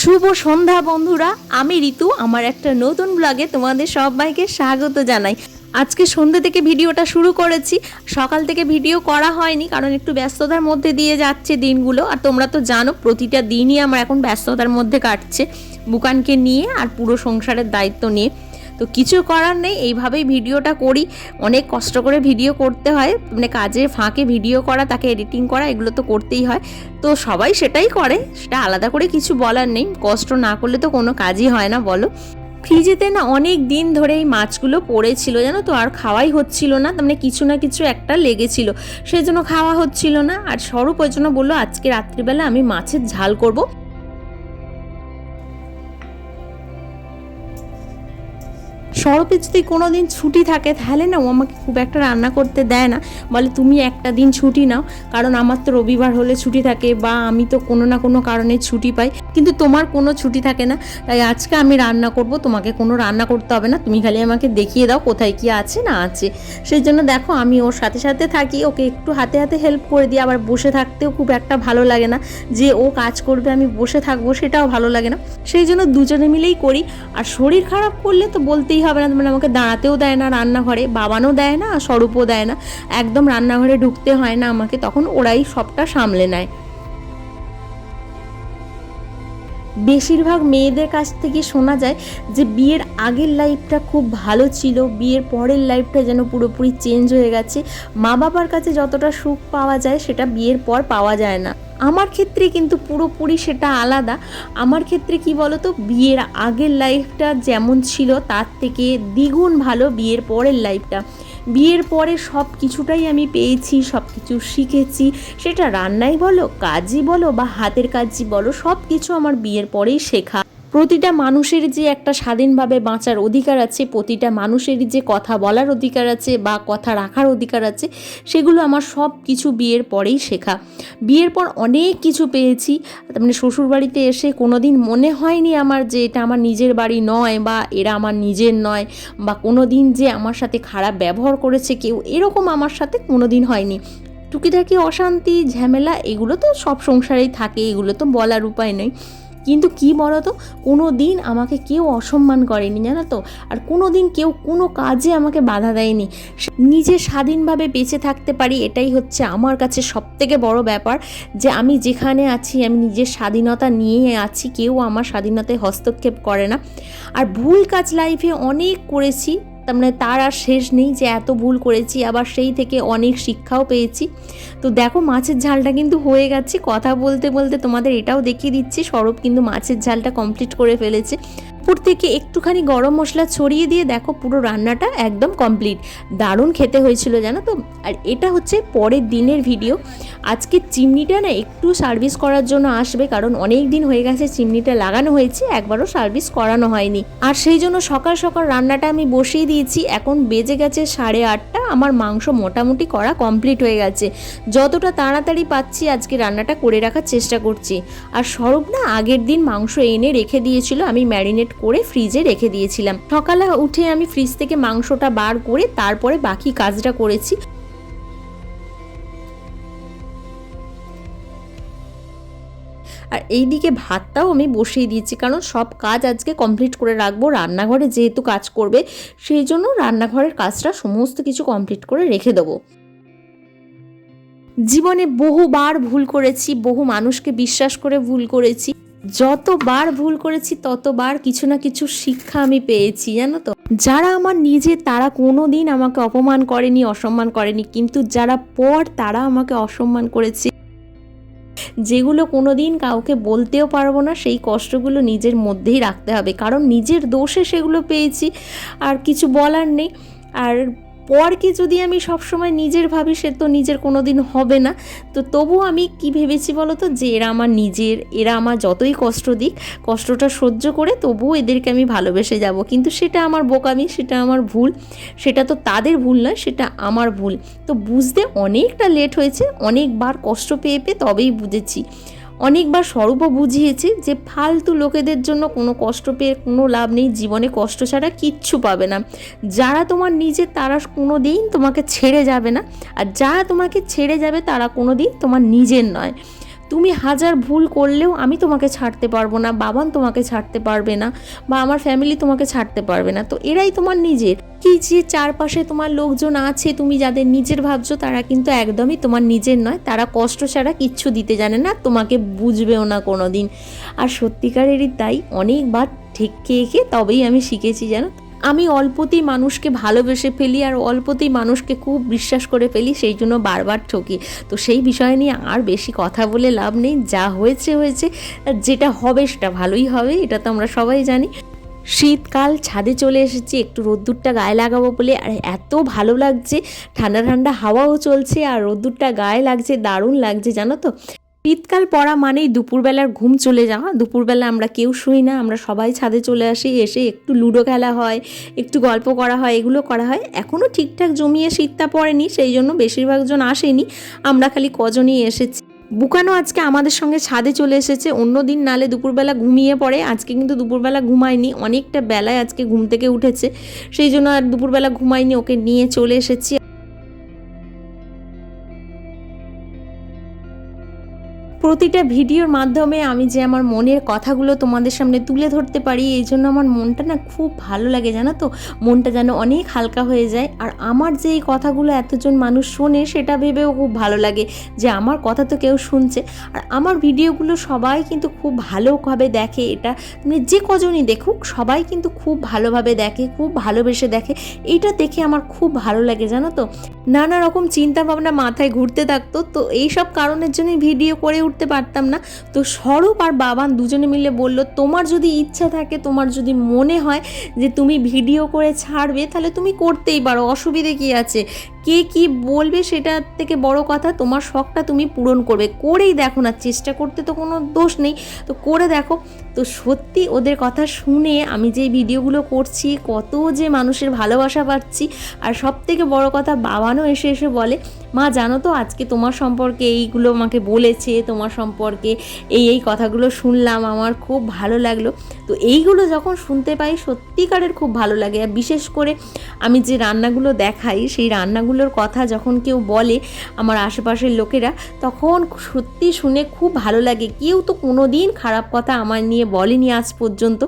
শুভ সন্ধ্যা বন্ধুরা, আমি ঋতু, আমার একটা নতুন ব্লগে তোমাদের সবাইকে স্বাগত জানাই। আজকে সন্ধ্যে থেকে ভিডিওটা শুরু করেছি, সকাল থেকে ভিডিও করা হয়নি, কারণ একটু ব্যস্ততার মধ্যে দিয়ে যাচ্ছে দিনগুলো। আর তোমরা তো জানো, প্রতিটা দিনই আমার এখন ব্যস্ততার মধ্যে কাটছে, বুকানকে নিয়ে আর পুরো সংসারের দায়িত্ব নিয়ে। তো কিছু করার নেই, এইভাবেই ভিডিওটা করি। অনেক কষ্ট করে ভিডিও করতে হয় মানে কাজের ফাঁকে ভিডিও করা, তাকে এডিটিং করা, এগুলো তো করতেই হয়। তো সবাই সেটাই করে, সেটা আলাদা করে কিছু বলার নেই। কষ্ট না করলে তো কোনো কাজই হয় না, বলো। ফ্রিজেতে না অনেক দিন ধরে এই মাছগুলো পড়েছিল, জানো তো? আর খাওয়াই হচ্ছিল না, তার মানে কিছু না কিছু একটা লেগেছিল। সেই জন্য খাওয়া হচ্ছিল না। আর স্বরূপ ওই জন্য বলল, আজকে রাত্রিবেলা আমি মাছের ঝাল করব। সরপে যদি কোনো দিন ছুটি থাকে, তাহলে না ও আমাকে খুব একটা রান্না করতে দেয় না। বলে, তুমি একটা দিন ছুটি নাও, কারণ আমার তো রবিবার হলে ছুটি থাকে বা আমি তো কোনো না কোনো কারণে ছুটি পাই। কিন্তু তোমার কোনো ছুটি থাকে না, তাই আজকে আমি রান্না করব, তোমাকে কোনো রান্না করতে হবে না। তুমি খালি আমাকে দেখিয়ে দাও কোথায় কি আছে না আছে। সেই জন্য দেখো, আমি ওর সাথে সাথে থাকি, ওকে একটু হাতে হাতে হেল্প করে দিই। আবার বসে থাকতেও খুব একটা ভালো লাগে না, যে ও কাজ করবে, আমি বসে থাকব, সেটাও ভালো লাগে না। সেই জন্য দুজনে মিলেই করি। আর শরীর খারাপ করলে তো বলতেই হবে না মানে আমাকে দাঁড়াতেও দেয় না রান্নাঘরে, বাবানও দেয় না স্বরূপও দেয় না। একদম রান্নাঘরে ঢুকতে হয় না আমাকে, তখন ওরাই সবটা সামলে নেয়। বেশিরভাগ মেয়েদের কাছ থেকে শোনা যায় যে, বিয়ের আগের লাইফটা খুব ভালো ছিল, বিয়ের পরের লাইফটা যেন পুরোপুরি চেঞ্জ হয়ে গেছে। মা বাবার কাছে যতটা সুখ পাওয়া যায়, সেটা বিয়ের পর পাওয়া যায় না। আমার ক্ষেত্রে কিন্তু পুরোপুরি সেটা আলাদা। আমার ক্ষেত্রে কি বলতো, বিয়ের আগের লাইফটা যেমন ছিল, তার থেকে দ্বিগুণ ভালো বিয়ের পরের লাইফটা। বিয়ের পরে সব কিছুটাই আমি পেয়েছি, সব কিছু শিখেছি। সেটা রান্নাই বলো, কাজই বলো বা হাতের কাজই বলো, সব কিছু আমার বিয়ের পরেই শেখা। প্রতিটা মানুষের যে একটা স্বাধীনভাবে বাঁচার অধিকার আছে, প্রতিটা মানুষেরই যে কথা বলার অধিকার আছে বা কথা রাখার অধিকার আছে, সেগুলো আমার সব কিছু বিয়ের পরেই শেখা। বিয়ের পর অনেক কিছু পেয়েছি। মানে শ্বশুরবাড়িতে এসে কোনো দিন মনে হয়নি আমার যে এটা আমার নিজের বাড়ি নয় বা এরা আমার নিজের নয় বা কোনো দিন যে আমার সাথে খারাপ ব্যবহার করেছে কেউ, এরকম আমার সাথে কোনো দিন হয়নি। টুকিটাকি অশান্তি, ঝামেলা, এগুলো তো সব সংসারেই থাকে, এগুলো তো বলার উপায় নেই। কিন্তু কি বলো তো কোনো দিন আমাকে কেউ অসম্মান করেনি, জানো তো? আর কোনো দিন কেউ কোনো কাজে আমাকে বাধা দেয়নি। নিজে স্বাধীনভাবে বেঁচে থাকতে পারি, এটাই হচ্ছে আমার কাছে সবথেকে বড় ব্যাপার যে আমি যেখানে আছি, আমি নিজের স্বাধীনতা নিয়ে আছি, কেউ আমার স্বাধীনতায় হস্তক্ষেপ করে না। আর ভুল কাজ লাইফে অনেক করেছি তার মানে তার আর শেষ নেই যে এত ভুল করেছি, আবার সেই থেকে অনেক শিক্ষাও পেয়েছি। তো দেখো মাছের ঝালটা কিন্তু হয়ে গেছে। কথা বলতে বলতে তোমাদের এটাও দেখিয়ে দিচ্ছি সরব কিন্তু মাছের ঝালটা কমপ্লিট করে ফেলেছে। উপর থেকে একটুখানি গরম মশলা ছড়িয়ে দিয়ে দেখো পুরো রান্নাটা একদম কমপ্লিট দারুণ খেতে হয়েছিল জানো তো? আর এটা হচ্ছে পরের দিনের ভিডিও আজকে চিমনিটা না একটু সার্ভিস করার জন্য আসবে, কারণ অনেক দিন হয়ে গেছে চিমনিটা লাগানো হয়েছে, একবারও সার্ভিস করানো হয়নি। আর সেই জন্য সকাল সকাল রান্নাটা আমি বসিয়ে দিয়েছি, এখন বেজে গেছে সাড়ে আটটা, আমার মাংস মোটামুটি করা কমপ্লিট হয়ে গেছে। যতটা তাড়াতাড়ি পাচ্ছি আজকে রান্নাটা করে রাখার চেষ্টা করছি। আর স্বরূপ না আগের দিন মাংস এনে রেখে দিয়েছিল, আমি ম্যারিনেট করে ফ্রিজে রেখে দিয়েছিলাম। সকালে উঠে আমি ফ্রিজ থেকে মাংসটা বার করে তারপরে বাকি কাজটা করেছি। আর এইদিকে ভাতটাও আমি বসিয়ে দিয়েছি, কারণ সব কাজ আজকে কমপ্লিট করে রাখব। রান্নাঘরে যেহেতু কাজ করবে, সেই জন্য রান্নাঘরের কাজটা সমস্ত কিছু কমপ্লিট করে রেখে দেবো। জীবনে বহুবার ভুল করেছি, বহু মানুষকে বিশ্বাস করে ভুল করেছি। যতবার ভুল করেছি, ততবার কিছু না কিছু শিক্ষা আমি পেয়েছি, জানো তো? যারা আমার নিজে, তারা কোনো দিন আমাকে অপমান করেনি, অসম্মান করেনি, কিন্তু যারা পর, তারা আমাকে অসম্মান করেছে। যেগুলো কোনো দিন কাউকে বলতেও পারব না, সেই কষ্টগুলো নিজের মধ্যেই রাখতে হবে। কারণ নিজের দোষে সেগুলো পেয়েছি, আর কিছু বলার নেই। আর পরকে যদি আমি সবসময় নিজের ভাবি, সে তো নিজের কোনো দিন হবে না। তো তবু আমি কি ভেবেছি বলো তো যে এরা আমার নিজের, এরা আমার যতই কষ্ট দিক, কষ্টটা সহ্য করে তবুও এদেরকে আমি ভালোবেসে যাব। কিন্তু সেটা আমার বোকামি, সেটা আমার ভুল, সেটা তো তাদের ভুল নয়, সেটা আমার ভুল। তো বুঝতে অনেকটা লেট হয়েছে, অনেকবার কষ্ট পেয়ে পেয়ে তবেই বুঝেছি। অনেকবার স্বরূপও বুঝিয়েছে যে ফালতু লোকেদের জন্য কোনো কষ্ট পেয়ে কোনো লাভ নেই, জীবনে কষ্ট ছাড়া কিচ্ছু পাবে না। যারা তোমার নিজের তারা কোনো দিন তোমাকে ছেড়ে যাবে না। আর যারা তোমাকে ছেড়ে যাবে, তারা কোনো দিন তোমার নিজের নয়। তুমি হাজার ভুল করলেও আমি তোমাকে ছাড়তে পারব না, বাবান তোমাকে ছাড়তে পারবে না, বা আমার ফ্যামিলি তোমাকে ছাড়তে পারবে না। তো এরাই তোমার নিজের। কি যে চারপাশে তোমার লোকজন আছে, তুমি যাদের নিজের ভাবছ, তারা কিন্তু একদমই তোমার নিজের নয়। তারা কষ্ট ছাড়া কিচ্ছু দিতে জানে না, তোমাকে বুঝবেও না কোনো দিন আর সত্যিকারেরই তাই, অনেকবার ঠিক খেয়ে খেয়ে তবেই আমি শিখেছি জানো আমি অল্পতেই মানুষকে ভালোবেসে ফেলি আর অল্পতেই মানুষকে খুব বিশ্বাস করে ফেলি, সেই জন্য বারবার ঠকি। তো সেই বিষয় নিয়ে আর বেশি কথা বলে লাভ নেই, যা হয়েছে হয়েছে। যেটা হবে, সেটা ভালোই হবে, এটা তো আমরা সবাই জানি। শীতকাল, ছাদে চলে এসেছি, একটু রোদ্দুরটা গায়ে লাগাবো বলে। আর এত ভালো লাগছে, ঠান্ডা ঠান্ডা হাওয়াও চলছে আর রোদ্দুরটা গায়ে লাগছে, দারুণ লাগছে, জানো তো? শীতকাল পড়া মানেই দুপুরবেলার ঘুম চলে যাওয়া। দুপুরবেলা আমরা কেউ শুই না, আমরা সবাই ছাদে চলে আসি, এসে একটু লুডো খেলা হয়, একটু গল্প করা হয়, এগুলো করা হয়। এখনও ঠিকঠাক জমিয়ে শীতটা পড়েনি, সেই জন্য বেশিরভাগ জন আসেনি। আমরা খালি কজনই এসেছি। বুকানো আজকে আমাদের সঙ্গে ছাদে চলে এসেছে। অন্য দিন নালে দুপুরবেলা ঘুমিয়ে পড়ে। আজকে কিন্তু দুপুরবেলা ঘুমায়নি। অনেকটা বেলায় আজকে ঘুম থেকে উঠেছে। সেই জন্য আর দুপুরবেলা ঘুমায়নি। ওকে নিয়ে চলে এসেছি। প্রতিটা ভিডিওর মাধ্যমে আমি যে আমার মনের কথাগুলো তোমাদের সামনে তুলে ধরতে পারি, এই জন্য আমার মনটা না খুব ভালো লাগে, জানো তো? মনটা যেন অনেক হালকা হয়ে যায়। আর আমার যে এই কথাগুলো এতজন মানুষ শোনে, সেটা ভেবেও খুব ভালো লাগে যে আমার কথা তো কেউ শুনছে। আর আমার ভিডিওগুলো সবাই কিন্তু খুব ভালোভাবে দেখে, এটা মানে যে কজনই দেখুক, সবাই কিন্তু খুব ভালোভাবে দেখে, খুব ভালোবেসে দেখে। এইটা দেখে আমার খুব ভালো লাগে, জানো তো? নানা রকম চিন্তা ভাবনা মাথায় ঘুরতে থাকতো, তো এইসব কারণের জন্যই ভিডিও করে উঠতে পারতাম না। তো স্বরূপ আর বাবান দুজনে মিলে বলল, তোমার যদি ইচ্ছা থাকে, তোমার যদি মনে হয় যে তুমি ভিডিও করে ছাড়বে, তাহলে তুমি করতেই পারো, অসুবিধে কী আছে? কে কি বলবে সেটার থেকে বড় কথা, তোমার শখটা তুমি পূরণ করবে। করেই দেখো না, চেষ্টা করতে তো কোনো দোষ নেই। তো করে দেখো। তো সত্যি ওদের কথা শুনে আমি যে ভিডিওগুলো করছি, কত যে মানুষের ভালোবাসা পাচ্ছি, আর সব থেকে বড় কথা বাবানও এসে এসে বলে, মা, জানো তো আজকে তোমার সম্পর্কে এইগুলো আমাকে বলেছে, তোমার সম্পর্কে এই এই কথাগুলো শুনলাম, আমার খুব ভালো লাগল। তো এইগুলো যখন শুনতে পাই সত্যিকারের খুব ভালো লাগে। আর বিশেষ করে আমি যে রান্নাগুলো দেখাই, সেই রান্নাগুলোর কথা যখন কেউ বলে আমার আশেপাশের লোকেরা, তখন সত্যি শুনে খুব ভালো লাগে। কেউ তো কোনো দিন খারাপ কথা আমার নিয়ে বলেনি আজ পর্যন্ত।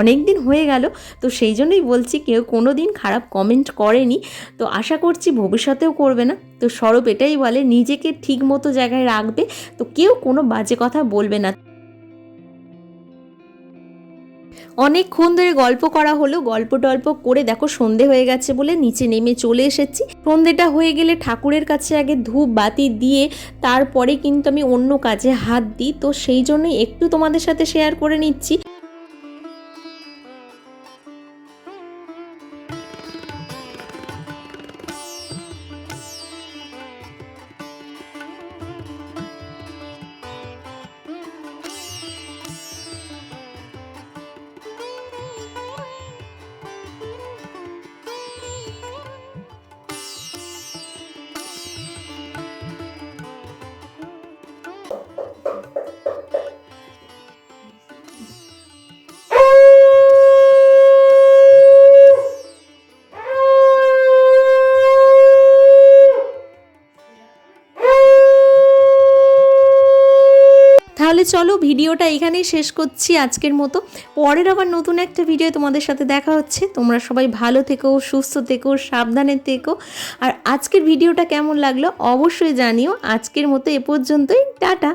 অনেক দিন হয়ে গেল, তো সেই জন্যই বলছি কেউ কোনো দিন খারাপ কমেন্ট করেনি। তো আশা করছি ভবিষ্যতেও করবে না। তো সরব এটাই বলে, নিজেকে ঠিক মতো জায়গায় রাখবে। তো কেউ কোনো বাজে কথা বলবে না। অনেকক্ষণ ধরে গল্প করা হলো, গল্প টল্প করে দেখো সন্ধে হয়ে গেছে বলে নিচে নেমে চলে এসেছি। সন্ধেটা হয়ে গেলে ঠাকুরের কাছে আগে ধূপ বাতি দিয়ে তারপরে কিন্তু আমি অন্য কাজে হাত দিই। তো সেই জন্যই একটু তোমাদের সাথে শেয়ার করে নিচ্ছি। তাহলে চলো ভিডিওটা এখানেই শেষ করছি আজকের মতো। পরের আবার নতুন একটা ভিডিও তোমাদের সাথে দেখা হচ্ছে। তোমরা সবাই ভালো থেকো, সুস্থ থেকো, সাবধানে থেকো। আর আজকের ভিডিওটা কেমন লাগল অবশ্যই জানিও। আজকের মতো এ পর্যন্তই। টাটা।